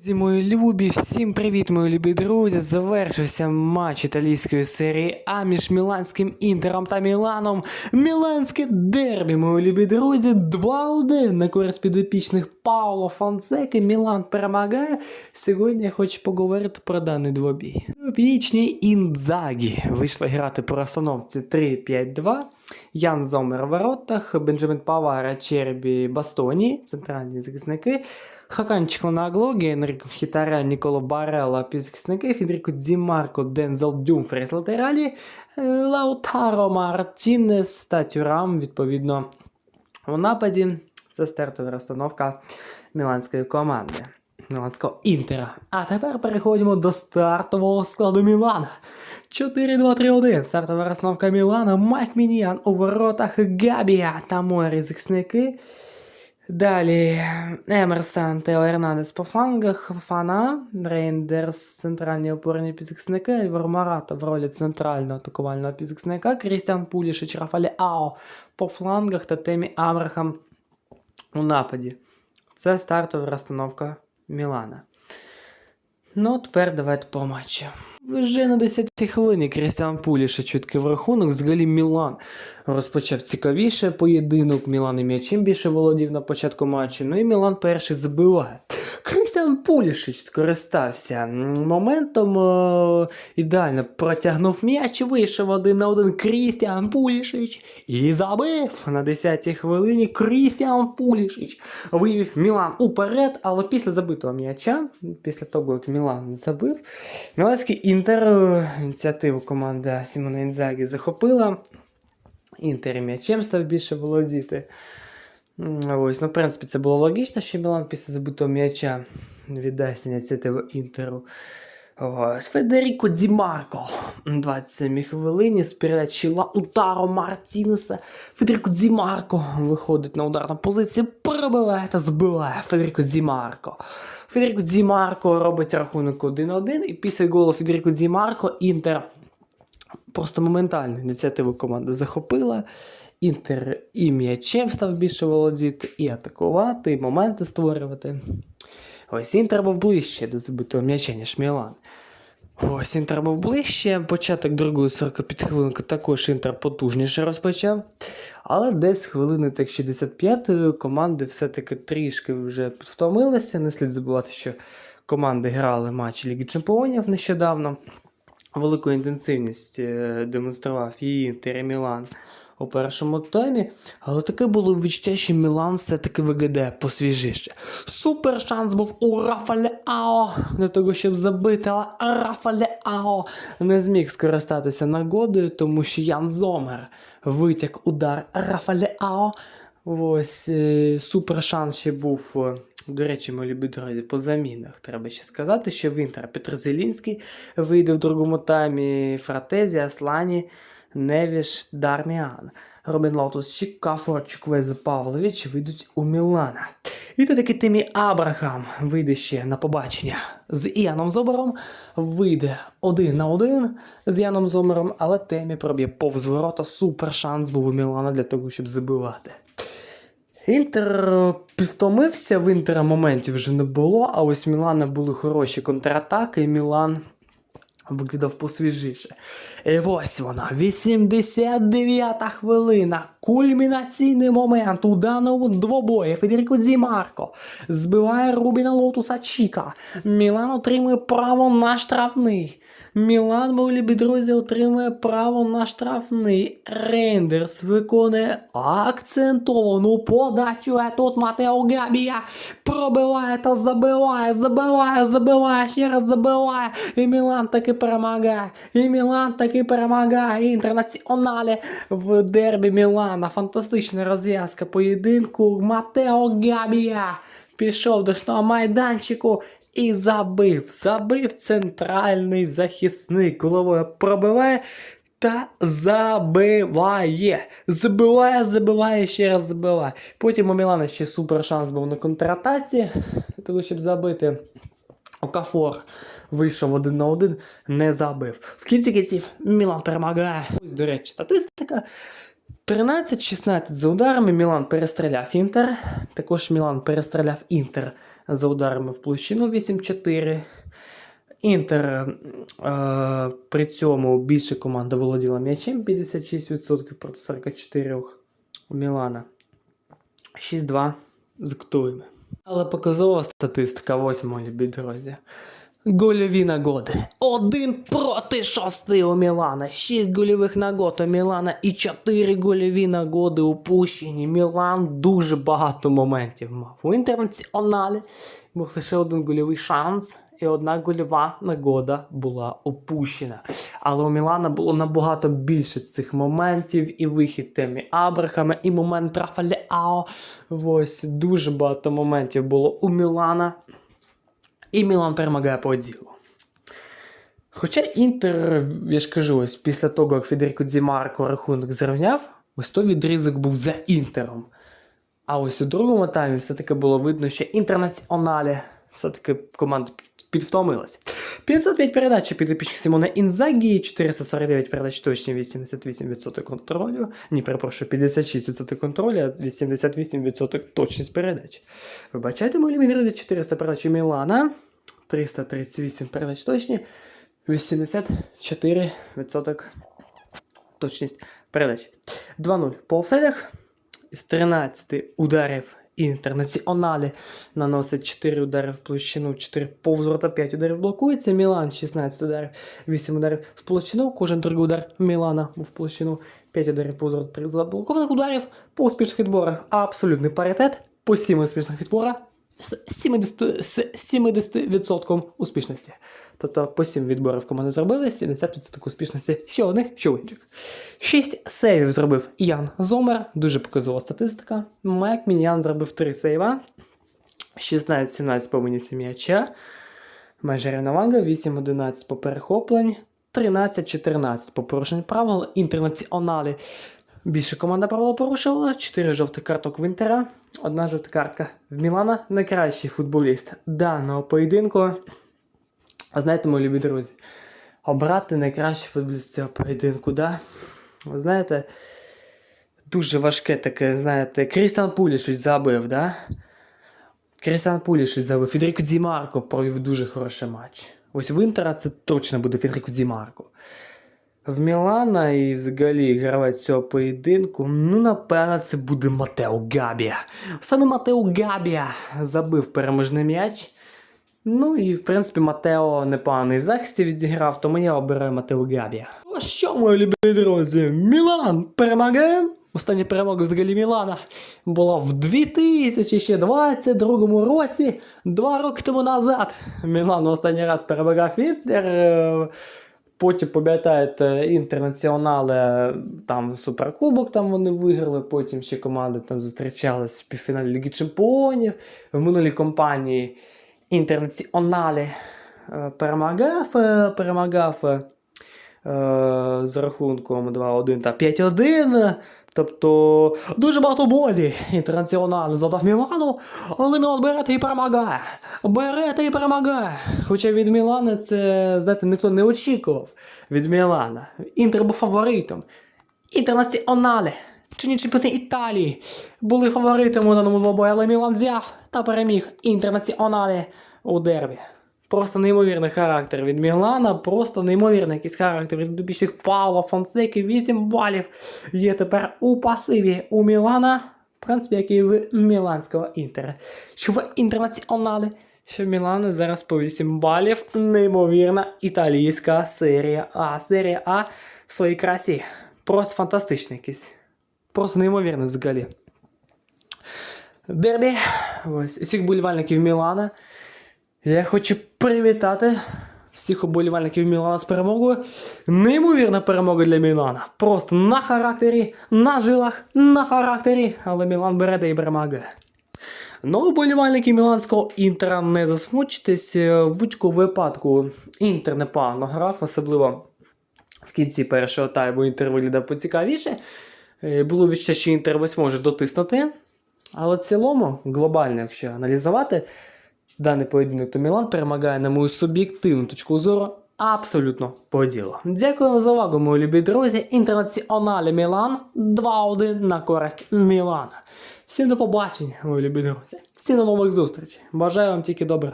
Друзі, мої любі, всім привіт, мої любі друзі. Завершився матч італійської серії А між Міланським Інтером та Міланом. Міланське дербі, мої любі друзі. 2-1 на користь підопічних Пауло Фонсеки. Мілан перемагає. Сьогодні я хочу поговорити про даний двобій. Підопічні Інзагі вийшли грати по розстановці 3-5-2. Ян Зомер в воротах, Бенджамін Павара, Чербі, Бастоні, центральні захисники. Хакан Чклонаглогі, Енріко Хітаря, Ніколо Барелла, півзахисники, Федеріко Дзімарко, Дензел Дюмфріс латералі, е, Лаутаро Мартінес та Тюрам, відповідно, у нападі. Це стартова розстановка міланської команди. Міланського Інтера. А тепер переходимо до стартового складу Мілана. 4-2-3-1. Стартова розстановка Мілана. Майк Мініан у воротах Габія та мої захисники. Далі Емерсон, Тео Ернандес по флангах, Фана, Рейндерс, центральні опорні півзахисники, Івар Марата в ролі центрального атакувального півзахисника, Крістіан Пулішич, Рафалі Ао по флангах та Темі Абрахам у нападі. Це стартова розстановка Мілана. Ну, тепер давайте по матчу. Вже на 10-й хвилині Крістіан Пуліша чутки в рахунок. Взагалі Мілан розпочав цікавіше поєдинок. Мілан і м'ячем більше володів на початку матчу. Ну і Мілан перший забиває. Крістіан Пулішич скористався моментом, е, ідеально протягнув м'яч, вийшов один на один Крістіан Пулішич і забив на 10-й хвилині. Крістіан Пулішич вивів Мілан уперед, але після забитого м'яча, після того як Мілан забив, Міланський Інтер е, ініціативу команда Сімона Інзагі захопила. Інтер м'ячем став більше володіти. Ось, ну, в принципі, це було логічно, що Мілан після забитого м'яча віддасть ініціативу Інтеру. Ось, Федеріко Ді Марко. 27 хвилині передачі Лаутаро Мартінеса. Федеріко Ді Марко виходить на ударну позицію, пробиває та збиває Федеріко Ді Марко. Федеріко Ді Марко робить рахунок 1-1, і після голу Федеріко Ді Марко Інтер просто моментально ініціативу команди захопила. Інтер і м'ячем став більше володіти, і атакувати, і моменти створювати. Ось Інтер був ближче до забитого м'яча, ніж Мілан. Ось Інтер був ближче. Початок другої 45 хвилинки також Інтер потужніше розпочав. Але десь хвилини так 65 команди все-таки трішки вже втомилися. Не слід забувати, що команди грали матч Ліги Чемпіонів нещодавно. Велику інтенсивність е, демонстрував і Інтер, і Мілан у першому таймі, але таке було відчуття, що Мілан все-таки виглядає посвіжіше. Супер шанс був у Рафале Ао для того, щоб забити, але Рафале Ао не зміг скористатися нагодою, тому що Ян Зомер витяг удар Рафале Ао. Ось е, супер шанс ще був. е, До речі, мої любі друзі, по замінах треба ще сказати, що в Інтер Петр Зелінський вийде в другому таймі Фратезі, Аслані, Невіш, Дарміан. Робін Лотус, Чікафо, Чуквезе Павлович вийдуть у Мілана. І тут таки Тимі Абрахам вийде ще на побачення з Іаном Зомером. Вийде один на один з Яном Зомером, але Темі проб'є повз ворота. Супер шанс був у Мілана для того, щоб забивати. Інтер втомився, в Інтера моментів вже не було, а ось Мілана були хороші контратаки, і Мілан виглядав посвіжіше. І ось вона, 89-та хвилина. Кульмінаційний момент у даному двобої. Федеріко Ді Марко збиває Рубіна Лотуса Чіка. Мілан отримує право на штрафний. Мілан, любі друзі, отримує право на штрафний. Рейндерс виконує акцентовану подачу. А тут Матео Габія пробиває та забиває, забиває, забиває, ще раз забиває. І Мілан таки перемагає. І Мілан таки перемагає. Інтернаціоналі в дербі Мілана. Фантастична розв'язка поєдинку. Матео Габія пішов до штного майданчику. І забив, забив центральний захисник. Головою пробиває та забиває. Забиває, забиває, ще раз забиває. Потім у Мілана ще супер шанс був на контратаці, того, щоб забити. Окафор вийшов один на один, не забив. В кінці кінців Мілан перемагає. Ось, до речі, статистика. 13-16 за ударами Мілан перестріляв Інтер. Також Мілан перестріляв Інтер за ударами в площину 8-4. Інтер е, при цьому більше команда володіла м'ячем 56% проти 44 у Мілана. 6-2 з актуями. Але показова статистика восьмого любі друзі. Гольові нагоди. Один проти шости у Мілана. Шість гольових нагод у Мілана і чотири гольові нагоди упущені. Мілан дуже багато моментів мав. У інтернаціоналі був лише один гольовий шанс, і одна гольова нагода була опущена. Але у Мілана було набагато більше цих моментів, і вихід темі Абрахама, і момент Рафаляо. Ось дуже багато моментів було у Мілана. І Мілан перемагає по оділу. Хоча Інтер, я ж кажу, ось після того, як Федеріко Дзімарко рахунок зрівняв, ось той відрізок був за Інтером. А ось у другому таймі все-таки було видно, що інтернаціоналі все-таки команда підвтомилась. 505 передач у підопічних Сімона Інзагі, 449 передач точні, 88% контролю. Ні, перепрошую, 56% контролю, а 88% точність передач. Вибачайте, мої любі друзі, 400 передач Мілана, 338 передач точні, 84% точність передач. 2-0 по офсайдах. З 13 ударів інтернаціоналі наносить 4 удари в площину, 4 повзворота, 5 ударів блокується. Мілан 16 ударів, 8 ударів в площину. Кожен другий удар Мілана був в площину, 5 ударів повзворота, 3 заблокованих ударів по успішних відборах. Абсолютний паритет по 7 успішних відборах з 70, з 70% успішності. Тобто по 7 відборів команди зробили, 70% успішності що одних, що інших. 6 сейвів зробив Ян Зомер, дуже показова статистика. Майк Міньян зробив 3 сейва. 16-17 по винісі м'яча. Майже рівновага, 8-11 по перехоплень, 13-14 по порушенню правил. Інтернаціоналі більше команда правила порушувала, 4 жовтих карток в Інтера, одна жовта картка в Мілана. Найкращий футболіст даного поєдинку. А знаєте, мої любі друзі, обрати найкращий футболіст цього поєдинку, да? Знаєте, дуже важке таке, знаєте, Крістіан Пулішич забив, да? Крістіан Пулішич забив. Федеріко Дзімарко провів дуже хороший матч. Ось в Інтера це точно буде Федеріко Дзімарко. В Мілана і взагалі гравець цього поєдинку, ну, напевно, це буде Матео Габія. Саме Матео Габія забив переможний м'яч. Ну і в принципі Матео непоганий в захисті відіграв, тому я обираю Матео Габія. Ну що, мої любі друзі, Мілан перемагає. Остання перемога взагалі Мілана була в 2022 році, два роки тому назад. Мілан останній раз перемагав Інтер. Потім пам'ятаєте, інтернаціонали, там суперкубок там вони виграли, потім ще команди там зустрічались в півфіналі Ліги Чемпіонів. В минулій компанії інтернаціоналі е, перемагав, е, перемагав е, з рахунком 2-1 та 5-1. Тобто дуже багато болі інтернаціонал задав Мілану, але Мілан бере та і перемагає. Бере та і перемагає. Хоча від Мілана це, знаєте, ніхто не очікував від Мілана. Інтер був фаворитом. Інтернаціоналі, чинні чемпіони Італії, були фаворитами у даному двобої, але Мілан взяв та переміг інтернаціоналі у дербі. Просто неймовірний характер від Мілана, просто неймовірний якийсь характер від добічних Паула Фонсеки. 8 балів є тепер у пасиві у Мілана, в принципі, як і в Міланського інтера. Що в інтернаціоналі, що в зараз по 8 балів. Неймовірна італійська серія А. Серія А в своїй красі. Просто фантастичний якийсь. Просто неймовірний взагалі. Дербі. Ось всіх болівальників Мілана. Я хочу привітати всіх оболівальників Мілана з перемогою. Неймовірна перемога для Мілана. Просто на характері, на жилах, на характері. Але Мілан бере і перемагає. Ну, оболівальники Міланського інтера не засмучтесь. В будь-якому випадку інтер непогано грав, особливо в кінці першого тайму інтер виглядав поцікавіше. Е, Було відчуття, що інтер ось може дотиснути. Але в цілому, глобально, якщо аналізувати, даний поєдинок, то Мілан перемагає, на мою суб'єктивну точку зору, абсолютно по ділу. Дякуємо за увагу, мої любі друзі. Інтернаціоналі Мілан 2-1 на користь Мілана. Всім до побачення, мої любі друзі. Всім до нових зустрічей. Бажаю вам тільки добра.